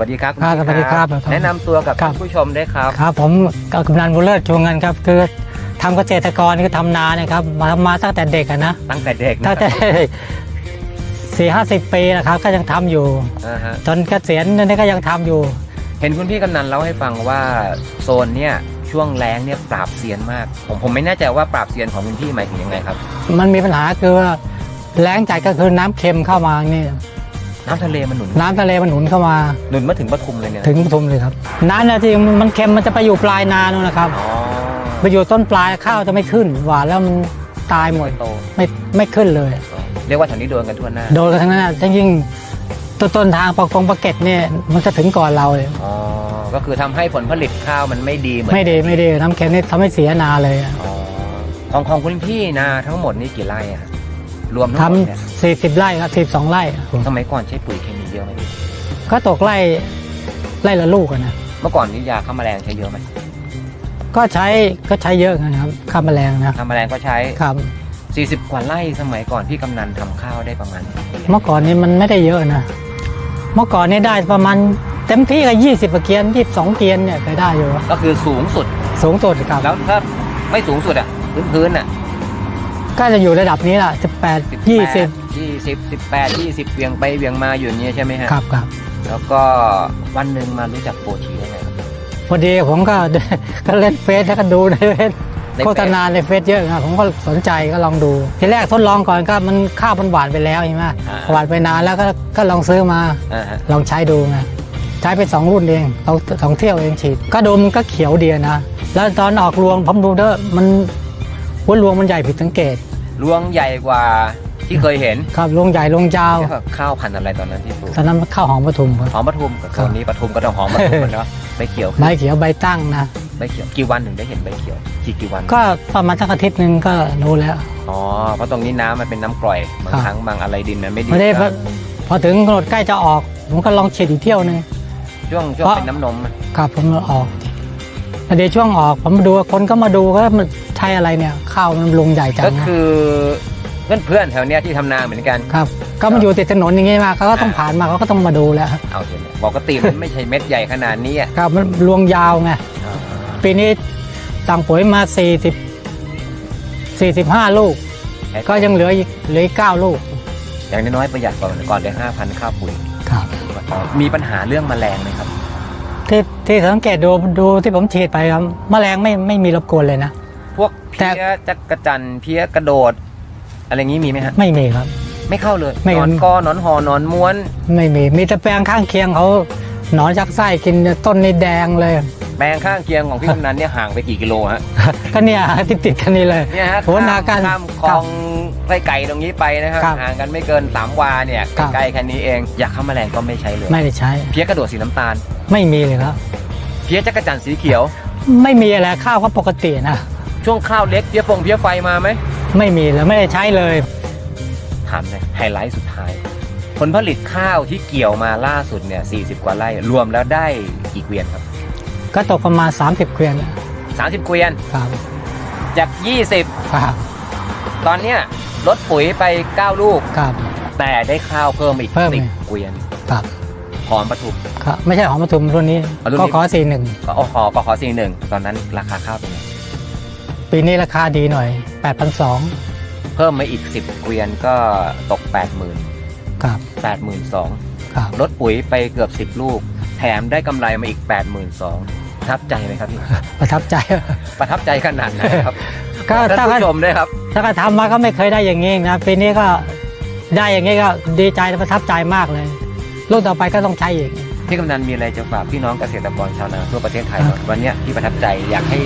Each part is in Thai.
วัสดีครับณครับพี่สวัสดีครับแนะนำตัวกับครับผู้ชมได้วยครับ ครับผมกกำนันบุญเลิศชวงเงินครับคือทำเกษตรกรนี่ก็ทำนาเนี่ยครับมามาตั้งแต่เด็กอะนะตั้งแต่เด็กนะตั้งแต่ สี่ห้าสิบปีนะครับก็ยังทำอยู่ อ่าฮะจนเกษียณนี่ก็ยังทำอยู่ เห็นคุณพี่กำนันเล่าให้ฟังว่าโซนเนี่ยช่วงแรงเนี่ยปราบเซียนมาก ผมผมไม่แน่ใจว่าปราบเซียนของคุณพี่หมายถึงยังไงครับมันมีปัญหาคือว่าแล้งจัดก็คือน้ำเค็มเข้ามานี่ น้ำทะเลมันหนุนน้ำทะเลมันหนุนเข้ามา หนุนมาถึงปทุมเลยเนี่ยนะถึงปทุมเลยครับน้ำเนี่ยที่มันเค็มมันจะไปอยู่ปลายนานู่นนะครับอ๋อไปอยู่ต้นปลายข้าวจะไม่ขึ้น หวานแล้วมันตายหมดโตไม่ไม่ขึ้นเลย เรียกว่าแถวนี้โดนกันทั่วหน้าโดนกันทั้งนั้นนะถ้ายิ่งต้นต้นทางปากฟงปากเกร็ดเนี่ยมันจะถึงก่อนเราเลยอ๋อก็คือทำให้ผลผลิตข้าวมันไม่ดีเหมือนไม่ดีไม่ดีน้ำเค็มนี่ทำให้เสียนาเลยอะอ๋อของของคุณพี่นาทั้งหมดนี่กี่ไร่อะค รับรวมทั้งทหมดเนี่ยำสี่สิบไร่ครับสิบสองไร่อะสมัยก่อนใช้ปุ๋ยเคมีเยอะไหมพี่ก็ตกไร่ไร่ละลูกอะนะ เมื่อก่อนนี่ยาฆ่าแมลงใช้เยอะไหมก็ใช้ก็ใช้เยอะนะครับข้ามแมลงนะฆ่าแมลงก็ใช้ ครับ 40 กว่าไร่สมัยก่อนพี่กำนันทำข้าวได้ประมาณกี่เกวียนเมื่อก่อนนี้มันไม่ได้เยอะนะ เมื่อก่อนนี้ได้ประมาณเต็มที่ก็ยี่สิบเกียนยี่สิบสองเกียนเนี่ยเคยได้อยู่ ก็คือสูงสุด สูงสุดครับ แล้วถ้าไม่สูงสุดอะพื้นพื้นๆอะ ก็จะอยู่ระดับนี้แหละสิบแปดยี่สิบยี่สิบสิบแปดยี่สิบเวียงไปเวียงมาอยู่อย่างเงี้ยใช่ไหมฮะครับครับแล้วก็วันหนึ่งมารู้จักโปรชีได้ไงครับ พอดีผมก็ ก็เล่นเฟซแล้วก็ดูในเฟซในเฟซ โฆษณาในเฟซเยอะนะผมก็สนใจก็ลองดู ทีแรกทดลองก่อนก็มันข้าวมันหวานไปแล้วใช่ไหมอ่า หวานไปนานแล้วก็ก็ลองซื้อมาอ่าฮะลองใช้ดูไงใช้ไปสองรุ่นเองสองสองเที่ยวเองฉีด ก็ดูมันก็เขียวดีนะ แล้วตอนออกรวงผมดูเด้อมัน หัวรวงมันใหญ่ผิดสังเกตรวงใหญ่กว่าที่เคยเห็นครับรวงใหญ่รวงยาวเรียกว่าข้าวพันธุ์อะไรตอนนั้นที่ปลูกตอนนั้นมันข้าวหอมปทุมครับหอมปทุมกับครับโซนนี้ปทุมก็ต้องหอมปทุมมันเนาะใบเขียวใบเขียวใบตั้งนะใบเขียวกี่วันถึงได้เห็นใบเขียวกี่กี่วัน ก็ประมาณสักอาทิตย์หนึ่งก็รู้แล้วอ๋อเพราะตรงนี้น้ำมันเป็นน้ำกร่อยบางครับครั้งบางอะไรดินมันไม่ดีพอได้พก็อพอถึงกำหนดใกล้จะออก ผมก็ลองฉีดอีกเที่ยวหนึ่งช่วงช่วงเพราะเป็นน้ำนมอะครับผมออก พอดีช่วงออกผมมาดูคนก็มาดูว่ามันใช่อะไรเนี่ยข้าวมันลงใหญ่จังก็นะคือเพื่อนเพื่อนๆแถวเนี้ยที่ทำนาเหมือนกัน ครับ ก็มันอยู่ติดถนนอย่างงี้มาเขาก็ต้องผ่านมาเขาก็ต้องมาดูแล้วเอาเถอะปกติมันไม่ใช่เม็ดใหญ่ขนาดนี้อะครับมันรวงยาวไงปีนี้สั่งปุ๋ยมา 40 45 ลูก ก็ยังเหลืออีกเหลืออีก9ลูกอย่างน้อยๆประหยัดก่อนก่อนได้ห้าพันค่าปุ๋ย ครับ มีปัญหาเรื่องแมลงไหมครับ ที่ที่สังเกตดูดูที่ผมฉีดไปครับแมลงไม่ไม่มีรบกวนเลยนะ พวกแต่เพี้ยจักระจันทร์เพี้ยกระโดด อะไรงี้มีไหมฮะไม่มีครับ ไม่เข้าเลยไม่ หนอนกอหนอนหอหนอนม้วน ไม่มีมีแต่แปลงข้างเคียงเขาหนอนยักษ์ไส้กินต้นนี่แดงเลย แปลงข้างเคียงของพี่กำนันเนี่ยห่างไปกี่กิโลฮะ ก็เนี่ยติดติดๆกันนี่เลยเนี่ยฮะโหนาการข้ามคลองไส้ไก่ตรงนี้ไปนะครับครับห่างกันไม่เกินสามวาเนี่ยครับ ใกล้ๆแค่นี้เองอยากฆ่าแมลงก็ไม่ใช้เลยไม่ได้ใช้เพี้ยกระโดดสีน้ำตาล ไม่มีเลยครับ เพี้ยจักระจันทร์สีเขียว ไม่มีอะไรข้าวก็ปกตินะช่วงข้าวเล็กเพี้ยฟงเพี้ยไฟมาไหมไม่มีเลยไม่ได้ใช้เลย ถามเลยไฮไลท์สุดท้าย ผลผลิตข้าวที่เกี่ยวมาล่าสุดเนี่ย40 กว่าไร่รวมแล้วได้กี่เกวียนครับ ก็ตกประมาณ 30 เกวียน30 เกวียนครับจากครับ20ตอนเนี้ยลดปุ๋ยไป 9 ลูกครับ แต่ได้ข้าวเพิ่มอีกเพิ่มอีก10เกวียนครับหอมปทุมครับไม่ใช่หอมปทุมรุ่นนี้อ๋อรุ่นนี้ก็ขอสี่หนึ่งก็อขอก็ขอสี่หนึ่งตอนนั้นราคาข้าวเป็นไงปีนี้ราคาดีหน่อย8,200เพิ่มมาอีก 10 เกวียนก็ตก 80,000ครับ82,000ครับลดปุ๋ยไปเกือบ 10 ลูก แถมได้กำไรมาอีก 82,000 ประทับใจไหมครับพี่ ประทับใจประทับใจขนาดไหนครับก็ท่านถ้าผู้ชมด้วยครับ ถ้าก็ทำมาก็ไม่เคยได้อย่างงี้นะปีนี้ก็ได้อย่างงี้ก็ดีใจและประทับใจมากเลยรุ่นต่อไปก็ต้องใช้อีก พี่กำนันมีอะไรจะฝากพี่น้องเกษตรกรชาวนาทั่วประเทศไทยบ้างวันเนี้ยที่ประทับใจอยากให้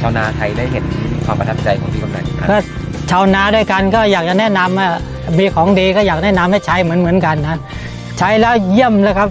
ชาวนาไทยได้เห็นความประทับใจของพี่กำนันอีกครั้งก็ชาวนาด้วยกันก็อยากจะแนะนำว่ามีของดีก็อยากแนะนำให้ใช้เหมือนเหมือนๆกันนะ ใช้แล้วเยี่ยมเลยครับ